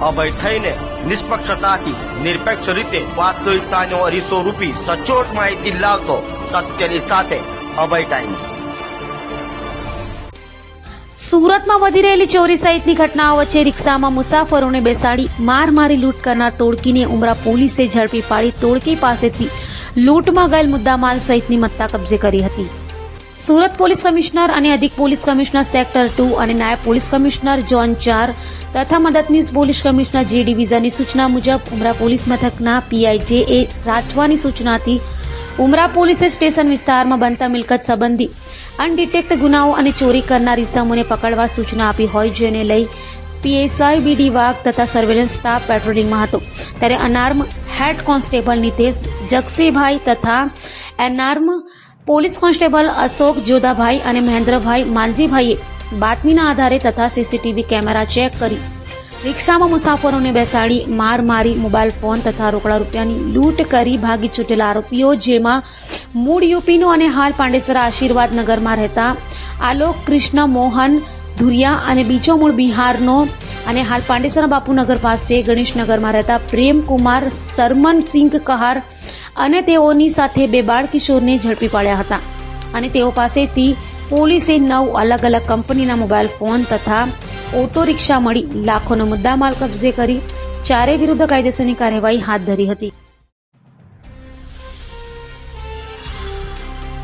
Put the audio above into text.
અભય થઈને નિષ્પક્ષતાથી, નિરપેક્ષ રીતે વાસ્તવિકતાનો અરીસો રૂપી સચોટ માહિતી લાવતો સત્યની સાથે અભય ટાઈમ્સ. સુરતમાં વધી રહેલી ચોરી સહિતની ઘટનાઓ વચ્ચે રિક્ષામાં મુસાફરોને બેસાડી માર મારી લૂંટ કરનાર ટોળકીને ઉમરા પોલીસે ઝડપી પાડી ટોળકી પાસેથી લૂંટમાં ગયેલ મુદ્દામાલ સહિતની મત્તા કબજે કરી હતી. સુરત પોલીસ કમિશનર અને અધિક પોલીસ કમિશનર સેક્ટર ટુ અને નાયબ પોલીસ કમિશનર જોન ચાર તથા મદદનીશ પોલીસ કમિશનર જે ડિવિઝનની સૂચના મુજબ ઉમરા પોલીસ મથકના પીઆઈ જે એ રાઠવાની સૂચનાથી ઉમરા પોલીસે સ્ટેશન વિસ્તારમાં બનતા મિલકત સંબંધી અનડિટેક્ટ ગુનાઓ અને ચોરી કરનાર ઇસમોને પકડવા સૂચના આપી હોય જેને લઈ પીએસઆઈ, બીડી વાઘ તથા સર્વેલન્સ સ્ટાફ પેટ્રોલિંગમાં હતો. ત્યારે અનાર્મ હેડ કોન્સ્ટેબલ નિતેશ જગસીભાઈ તથા unarmed police constable Ashok Jodhabhai અને મહેન્દ્રભાઈ માલજીભાઈએ બાતમીના આધારે તથા સીસીટીવી કેમેરા ચેક કરી રિક્ષામાં મુસાફરોને બેસાડી માર મારી, મોબાઈલ ફોન તથા રોકડા રૂપિયાની લૂંટ કરી ભાગી છૂટેલા આરોપીઓ, જેમાં મૂળ યુપીનો અને હાલ પાંડેસરા આશીર્વાદ નગરમાં રહેતા આલોક કૃષ્ણ મોહન ધુરિયા અને બીજો મૂળ બિહારનો અને હાલ પાંડેસરા બાપુનગર પાસે ગણેશનગરમાં રહેતા પ્રેમકુમાર સરમનસિંહ કહાર અને તેઓની સાથે બે બાળ કિશોરને ઝડપી પાડ્યા હતા. અને તેઓ પાસેથી પોલીસે નવ અલગ અલગ કંપનીના મોબાઈલ ફોન તથા ઓટો રિક્ષા મળી લાખોનો મુદ્દામાલ કબજે કરી ચારે વિરુદ્ધ કાયદેસરની કાર્યવાહી હાથ ધરી હતી.